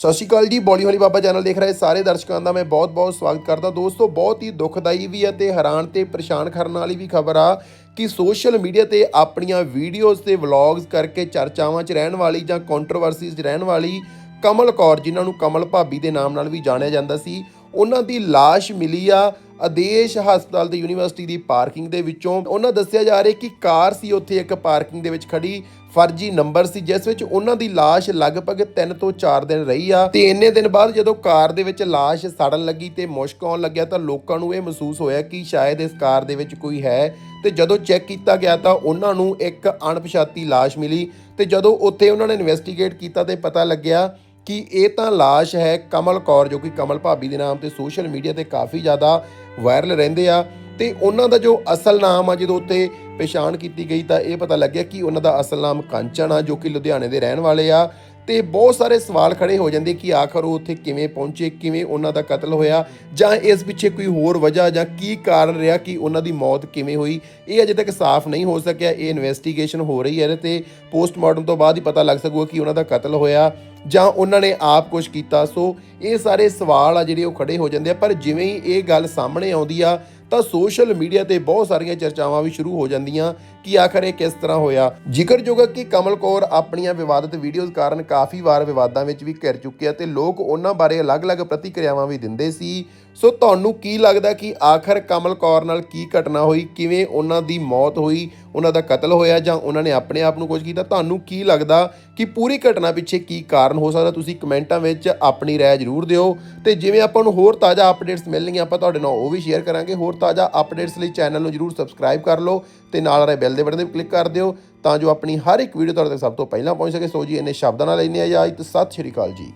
ਸਤਿ ਸ਼੍ਰੀ ਅਕਾਲ ਜੀ, ਬੋਲੀ ਹੋਲੀ ਬਾਬਾ ਚੈਨਲ ਦੇਖ ਰਹੇ ਸਾਰੇ ਦਰਸ਼ਕਾਂ ਦਾ ਮੈਂ ਬਹੁਤ-ਬਹੁਤ ਸਵਾਗਤ ਕਰਦਾ। ਦੋਸਤੋ, ਬਹੁਤ ਹੀ ਦੁਖਦਾਈ ਵੀ ਅਤੇ ਹੈਰਾਨ ਤੇ ਪਰੇਸ਼ਾਨ ਕਰਨ ਵਾਲੀ ਵੀ ਖਬਰ ਆ ਕਿ ਸੋਸ਼ਲ ਮੀਡੀਆ ਤੇ ਆਪਣੀਆਂ ਵੀਡੀਓਜ਼ ਤੇ ਵਲੌਗਸ ਕਰਕੇ ਚਰਚਾਵਾਂ 'ਚ ਰਹਿਣ ਵਾਲੀ ਜਾਂ ਕੰਟਰੋਵਰਸੀਜ਼ 'ਚ ਰਹਿਣ ਵਾਲੀ ਕਮਲ ਕੌਰ, ਜਿਨ੍ਹਾਂ ਨੂੰ ਕਮਲ ਭਾਬੀ ਦੇ ਨਾਮ ਨਾਲ ਵੀ ਜਾਣਿਆ ਜਾਂਦਾ ਸੀ, ਉਹਨਾਂ ਦੀ ਲਾਸ਼ ਮਿਲੀ ਆ ਆਦੇਸ਼ ਹਸਪਤਾਲ ਤੇ ਯੂਨੀਵਰਸਿਟੀ ਦੀ ਪਾਰਕਿੰਗ ਦੇ ਵਿੱਚੋਂ ਉਹਨਾਂ ਦੱਸਿਆ ਜਾ ਰਿਹਾ ਕਿ ਕਾਰ ਸੀ, ਉੱਥੇ ਇੱਕ ਪਾਰਕਿੰਗ ਦੇ ਵਿੱਚ ਖੜੀ ਫਰਜ਼ੀ ਨੰਬਰ ਸੀ, ਜਿਸ ਵਿੱਚ ਉਹਨਾਂ ਦੀ ਲਾਸ਼ ਲਗਭਗ 3 ਤੋਂ 4 ਦਿਨ ਰਹੀ ਆ ਤੇ ਇੰਨੇ ਦਿਨ ਬਾਅਦ ਜਦੋਂ ਕਾਰ ਦੇ ਵਿੱਚ ਲਾਸ਼ ਸੜਨ ਲੱਗੀ ਤੇ ਮੁਸ਼ਕ ਆਉਣ ਲੱਗਿਆ ਤਾਂ ਲੋਕਾਂ ਨੂੰ ਇਹ ਮਹਿਸੂਸ ਹੋਇਆ ਕਿ ਸ਼ਾਇਦ ਇਸ ਕਾਰ ਦੇ ਵਿੱਚ ਕੋਈ ਹੈ ਤੇ ਜਦੋਂ ਚੈੱਕ ਕੀਤਾ ਗਿਆ ਤਾਂ ਉਹਨਾਂ ਨੂੰ ਇੱਕ ਅਣਪਛਾਤੀ ਲਾਸ਼ ਮਿਲੀ ਤੇ ਜਦੋਂ ਉੱਥੇ ਉਹਨਾਂ ਨੇ ਇਨਵੈਸਟੀਗੇਟ ਕੀਤਾ ਤੇ ਪਤਾ ਲੱਗਿਆ ਕਿ ਇਹ ਤਾਂ ਲਾਸ਼ ਹੈ ਕਮਲ ਕੌਰ, ਜੋ ਕਿ ਕਮਲ ਭਾਬੀ ਦੇ ਨਾਮ ਤੇ ਸੋਸ਼ਲ ਮੀਡੀਆ ਤੇ ਕਾਫੀ ਜ਼ਿਆਦਾ ਵਾਇਰਲ ਰਹਿੰਦੇ ਆ। ਤੇ ਉਹਨਾਂ ਦਾ ਜੋ ਅਸਲ ਨਾਮ ਆ ਜਦੋਂ ਉੱਤੇ ਪਛਾਣ ਕੀਤੀ ਗਈ, ਤਾਂ ਇਹ ਪਤਾ ਲੱਗਿਆ ਕਿ ਉਹਨਾਂ ਦਾ ਅਸਲ ਨਾਮ ਕੰਚਨ ਆ, ਜੋ ਕਿ ਲੁਧਿਆਣੇ ਦੇ ਰਹਿਣ ਵਾਲੇ ਆ। ਤੇ ਬਹੁਤ ਸਾਰੇ ਸਵਾਲ ਖੜੇ ਹੋ ਜਾਂਦੇ ਕਿ ਆਖਰ ਉਹ ਉੱਥੇ ਕਿਵੇਂ ਪਹੁੰਚੇ, ਕਿਵੇਂ ਉਹਨਾਂ ਦਾ ਕਤਲ ਹੋਇਆ, ਜਾਂ ਇਸ ਪਿੱਛੇ ਕੋਈ ਹੋਰ ਵਜ੍ਹਾ, ਜਾਂ ਕੀ ਕਾਰਨ ਰਿਹਾ ਕਿ ਉਹਨਾਂ ਦੀ ਮੌਤ ਕਿਵੇਂ ਹੋਈ। ਇਹ ਅਜੇ ਤੱਕ ਸਾਫ਼ ਨਹੀਂ ਹੋ ਸਕਿਆ, ਇਹ ਇਨਵੈਸਟੀਗੇਸ਼ਨ ਹੋ ਰਹੀ ਹੈ ਤੇ। ਪੋਸਟਮਾਰਟਮ ਤੋਂ ਬਾਅਦ ਹੀ ਪਤਾ ਲੱਗ ਸਕੂਗਾ ਕਿ ਉਹਨਾਂ ਦਾ ਕਤਲ ਹੋਇਆ। ਜਾਂ ਉਹਨਾਂ ਨੇ ਆਪ ਕੁਝ ਕੀਤਾ, ਸੋ ਇਹ ਸਾਰੇ ਸਵਾਲ ਆ ਜਿਹੜੇ ਉਹ ਖੜੇ ਹੋ ਜਾਂਦੇ ਆ। ਪਰ ਜਿਵੇਂ ਹੀ ਇਹ ਗੱਲ ਸਾਹਮਣੇ ਆਉਂਦੀ ਆ, ਤਾਂ ਸੋਸ਼ਲ ਮੀਡੀਆ ਤੇ ਬਹੁਤ ਸਾਰੀਆਂ ਚਰਚਾਵਾਂ ਵੀ ਸ਼ੁਰੂ ਹੋ ਜਾਂਦੀਆਂ ਕਿ ਆਖਰ ਇਹ ਕਿਸ ਤਰ੍ਹਾਂ ਹੋਇਆ। ਜ਼ਿਕਰਯੋਗ ਹੈ ਕਿ ਕਮਲ ਕੌਰ ਆਪਣੀਆਂ ਵਿਵਾਦਤ ਵੀਡੀਓਜ਼ ਕਾਰਨ ਕਾਫੀ ਵਾਰ ਵਿਵਾਦਾਂ ਵਿੱਚ ਵੀ ਘਿਰ ਚੁੱਕੇ ਆ ਤੇ ਲੋਕ ਉਹਨਾਂ ਬਾਰੇ ਅਲੱਗ-ਅਲੱਗ ਪ੍ਰਤੀਕਿਰਿਆਵਾਂ ਵੀ ਦਿੰਦੇ ਸੀ। ਸੋ ਤੁਹਾਨੂੰ ਕੀ ਲੱਗਦਾ ਕਿ ਆਖਰ ਕਮਲ ਕੌਰ ਨਾਲ ਕੀ ਘਟਨਾ ਹੋਈ? ਕਿਵੇਂ ਉਹਨਾਂ ਦੀ ਮੌਤ ਹੋਈ? ਉਹਨਾਂ ਦਾ ਕਤਲ ਹੋਇਆ ਜਾਂ ਉਹਨਾਂ ਨੇ ਆਪਣੇ ਆਪ ਨੂੰ ਕੁਝ ਕੀਤਾ? ਤੁਹਾਨੂੰ ਕੀ ਲੱਗਦਾ ਕਿ ਪੂਰੀ ਘਟਨਾ ਪਿੱਛੇ ਕੀ ਕਾਰਨ ਹੋ ਸਕਦਾ? ਤੁਸੀਂ ਕਮੈਂਟਾਂ ਵਿੱਚ ਆਪਣੀ ਰਾਏ ਜ਼ਰੂਰ ਦਿਓ। ਤੇ ਜਿਵੇਂ ਆਪਾਂ ਨੂੰ ਹੋਰ ਤਾਜ਼ਾ ਅਪਡੇਟਸ ਮਿਲਣਗੀਆਂ, ਆਪਾਂ ਤੁਹਾਡੇ ਨਾਲ ਉਹ ਵੀ ਸ਼ੇਅਰ ਕਰਾਂਗੇ। ਹੋਰ ਤਾਜ਼ਾ ਅਪਡੇਟਸ ਲਈ ਚੈਨਲ ਨੂੰ ਜ਼ਰੂਰ ਸਬਸਕ੍ਰਾਈਬ ਕਰ ਲਓ ਤੇ ਨਾਲ ਵਾਲੇ ਬੈਲ ਦੇ ਬਟਨ ਤੇ ਕਲਿੱਕ ਕਰ ਦਿਓ ਤਾਂ ਜੋ ਆਪਣੀ ਹਰ ਇੱਕ ਵੀਡੀਓ ਤੁਹਾਡੇ ਤੱਕ ਸਭ ਤੋਂ ਪਹਿਲਾਂ ਪਹੁੰਚ ਸਕੇ। ਸੋ ਜੀ ਇਹਨੇ ਸ਼ਬਦਾਂ ਨਾਲ ਲੈਣੇ ਆ ਇਜਾਜ਼ਤ ਸਤਿ ਸ਼੍ਰੀ ਅਕਾਲ ਜੀ।